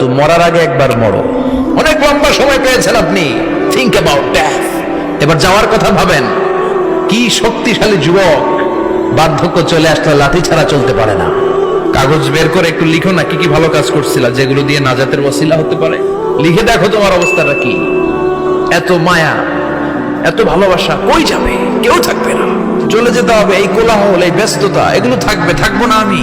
তো মরার আগে একবার মরো। অনেক লম্বা সময় পেয়েছেন আপনি। থিঙ্ক অ্যাবাউট ডেথ এবার যাওয়ার কথা ভাবেন। কি শক্তিশালী যুবক। বার্ধক্য চলে আসলে লাঠি ছাড়া চলতে পারে না। কাগজ বের করে একটু লিখো না, কি কি ভালো কাজ করছিলা, যেগুলো দিয়ে নাজাতের ওসিলা হতে পারে। লিখে দেখো তোমার অবস্থাটা কি। এত মায়া, এত ভালোবাসা কই যাবে? কেউ থাকবে না। চলে যেতে হবে এই কোলাহল, এই ব্যস্ততা, এগুলো থাকবে, থাকব না আমি।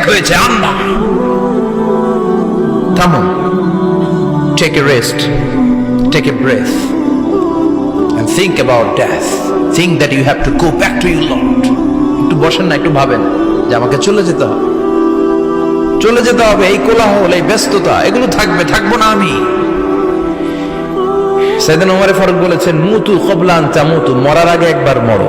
অনেক হয়েছে আন্না থামুন take a rest take a breath and think about death. Think that you have to go back to your Lord. একটু বসেন না, একটু ভাবেন যে আমাকে চলে যেতে হবে। চলে যেতে হবে এই কোলাহল, এই ব্যস্ততা, এগুলো থাকবে, থাকব না আমি। সেদিন ওমরে ফারুক বলেছেন, মুতু কবলান তামুতু, মরার আগে একবার মরো।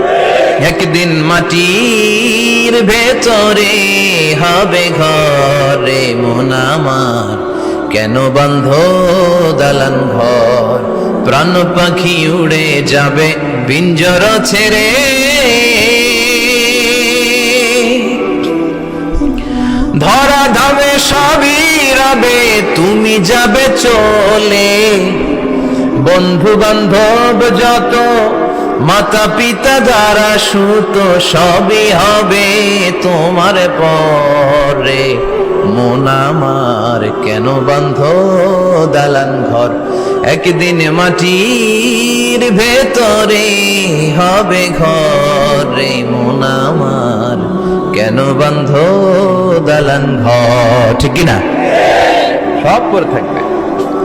একদিন মাটির ভেতরে হবে ঘরে মন আমার। কেন বন্ধ দালান ঘর? প্রাণ পাখি উড়ে যাবে পিঞ্জর ছেড়ে। ধরা ধামে সবই রবে, তুমি যাবে চলে। বন্ধু বান্ধব যত মাতা পিতা যারা সুত, সবই হবে তোমার পরে। মন আমার কেন বন্ধ দালান ঘর? একদিন মাটির ভেতরে হবে ঘরে। মন আমার কেন বন্ধ দালান ঘর? ঠিক না সব করে থাকবে।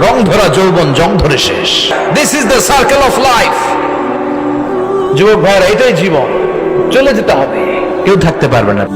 রং ধরা যৌবন, জং ধরে শেষ। This is the circle of life যুবক ভাইয়ের, এটাই জীবন। চলে যেতে হবে। কেউ থাকতে পারবে না।